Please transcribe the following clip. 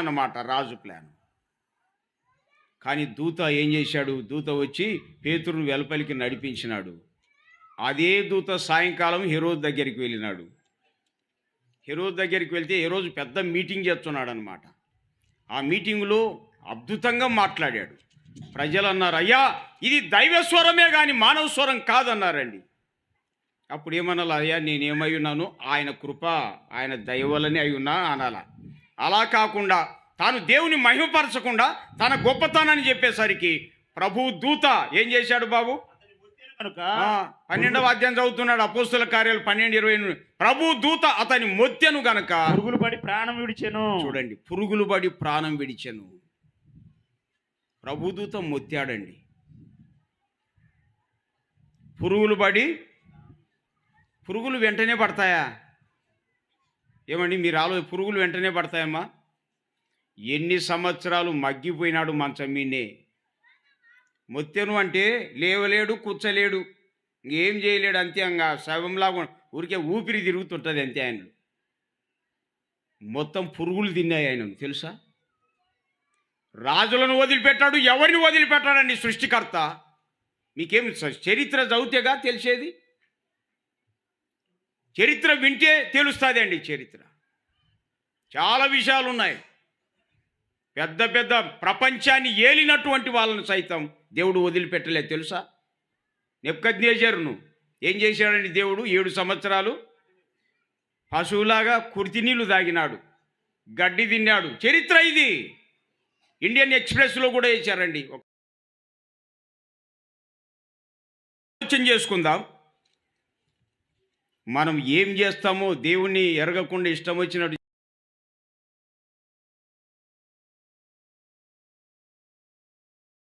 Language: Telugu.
అనమాట రాజు ప్లాన్. కానీ దూత ఏం చేశాడు? దూత వచ్చి పేతురును వెలుపలికి నడిపించినాడు. అదే దూత సాయంకాలం హెరోద్ దగ్గరికి వెళ్ళినాడు. హీరో దగ్గరికి వెళ్తే ఈరోజు పెద్ద మీటింగ్ చేస్తున్నాడు అనమాట ఆ మీటింగులో అద్భుతంగా మాట్లాడాడు. ప్రజలు అన్నారు అయ్యా ఇది దైవ స్వరమే కానీ మానవ స్వరం కాదన్నారండి. అప్పుడు ఏమనాలి అయ్యా నేనేమై ఉన్నాను? ఆయన కృప ఆయన దయవలని అయి ఉన్నా అనాలా. అలా కాకుండా తాను దేవుని మహిమపరచకుండా తన గొప్పతనాన్ని చెప్పేసరికి ప్రభు దూత ఏం చేశాడు బాబు? పన్నెండవ అధ్యాయం చదువుతున్నాడు అపోస్తుల కార్యాలు పన్నెండు ఇరవై ప్రభు దూత అతని మొత్తెను గనక పురుగులు పడి ప్రాణం విడిచెను. చూడండి పురుగులు పడి ప్రాణం విడిచెను. ప్రభుదూత మొత్తాడండి. పురుగులు పడి పురుగులు వెంటనే పడతాయా? ఏమండి మీరు ఆలో పురుగులు వెంటనే పడతాయమ్మా. ఎన్ని సంవత్సరాలు మగ్గిపోయినాడు మంచం మీనే మొత్తెను అంటే లేవలేడు కూర్చలేడు ఇంకేం చేయలేడు అంతే ఇంకా శవంలాగా ఊరికే ఊపిరి తిరుగుతుంటుంది అంతే ఆయన. మొత్తం పురుగులు తిన్నాయి ఆయన తెలుసా? రాజులను వదిలిపెట్టాడు ఎవరిని వదిలిపెట్టాడండి సృష్టికర్త? మీకేం చరిత్ర చదివితేగా తెలిసేది? చరిత్ర వింటే తెలుస్తుంది అండి చరిత్ర. చాలా విషయాలు ఉన్నాయి పెద్ద పెద్ద ప్రపంచాన్ని ఏలినటువంటి వాళ్ళను సైతం దేవుడు వదిలిపెట్టలేదు తెలుసా? నెప్కద్నేజరును ఏం చేశాడండి దేవుడు? ఏడు సంవత్సరాలు పశువులాగా కుర్తి నీళ్ళు తాగినాడు. గడ్డి తిన్నాడు. చరిత్ర ఇది. ఇండియన్ ఎక్స్ప్రెస్లో కూడా వేశారండి. ఆలోచన చేసుకుందాం. మనం ఏం చేస్తామో దేవుణ్ణి ఎరగకుండా ఇష్టం వచ్చినట్టు